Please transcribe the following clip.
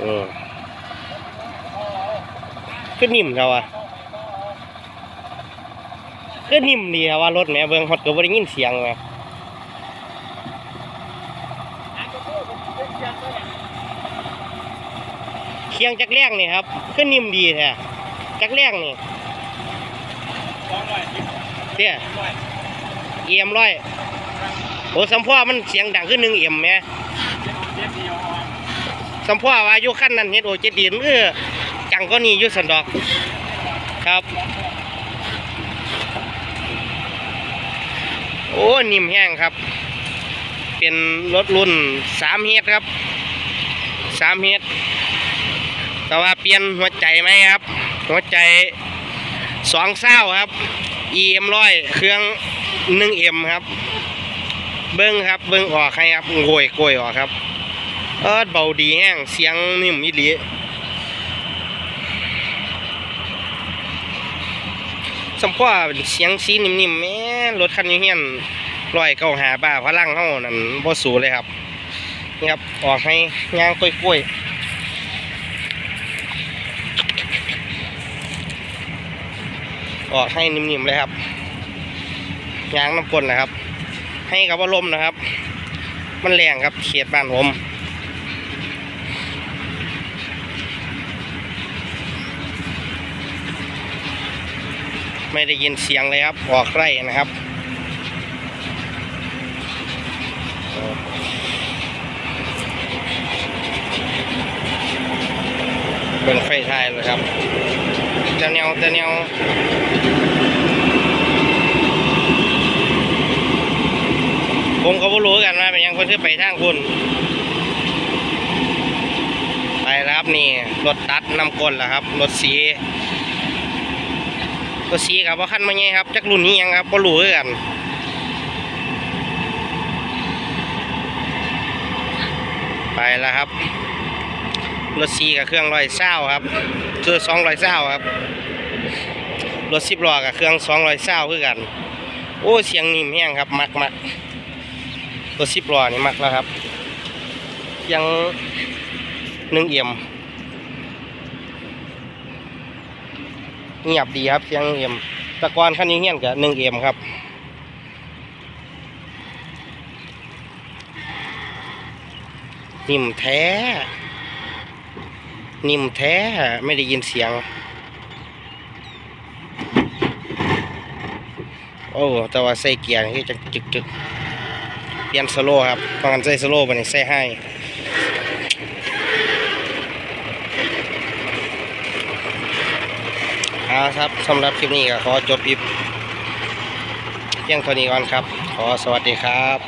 อืมคือนิ่มเท่าอะคือนิ่มดีครับว่ารถแม่เบิ่งฮอดก็บ่ได้ยินเสียงแหมเคียงจักแรงนี่ครับคือนิ่มดีแท้จักแรงนี่เตี้ยเอียมร้อยโอ้สัมพ่อมันเสียงดังขึ้นหนึ่งเอียมแหม่ สมพ่อว่าอยู่ขั้นนั้นเฮ็ดโอเจดีนเออจังก็นี่อยู่สันดอกครับโอ้นิ่มแห้งครับ เป็นรถรุ่นสามเฮดครับสามเฮดแต่ว่าเปลี่ยนหัวใจไหมครับ หัวใจสองเศร้าครับ EM ร้อยเครื่องหนึ่ง M ครับ เบิ้งครับ เบิ้งออกให้ครับโกยโกยออกครับ เออเบาดีแห้งเสียงนิ่มอีหลีสัมพ่อเสียงซีนิ่มๆแม่รถคันนี้เฮียนร้อยเก้าหาบ้าพลังเฮานั่นบ่สูเลยครับ นี่ครับ ออกให้ย่างกล้วยๆ ออกให้นิ่มๆเลยครับยางน้ำกลนนะครับ ให้กับว่าลมนะครับ มันแรงครับเขียดบ้านผม ไม่ได้ยินเสียงเลยครับ ออกไร่นะครับ เป็นไฟท้ายเลยครับจะแนวจะแนวผมก็บ่รู้กันว่าเป็นยังคนที่ไปทางคุณไปแล้วครับนี่รถตัดนำกลแล้วครับรถสี รถสีกับว่าขั้นมาไงครับจักรุ่นนี้ยังครับบ่รู้คือกันไปแล้วครับรถซีกับเครื่องร้อยเศร้าครับคือสองร้อยเศร้าครับรถสิบล้อกับเครื่องสองร้อยเศร้าคือกัน โอ้เสียงนิ่มแห้งครับ มักมักรถสิบล้อนี่มักแล้วครับ ยังหนึ่งเอี่ยม เงียบดีครับเสียงเอี่ยมตะกอนคันนี้เฮี้ยนกับหนึ่งเอี่ยมครับนิ่มแท้ นิ่มแท้ไม่ได้ยินเสียง โอ้แต่ว่าใส่เกียร์นี่จะจึกจึกเปลี่ยนสโลว์ครับตอนใส่สโลว์ไปนี่ใส่ให้ เอาครับสำหรับคลิปนี้ก็ขอจบคลิปเพียงเท่านี้ก่อนครับ ขอสวัสดีครับ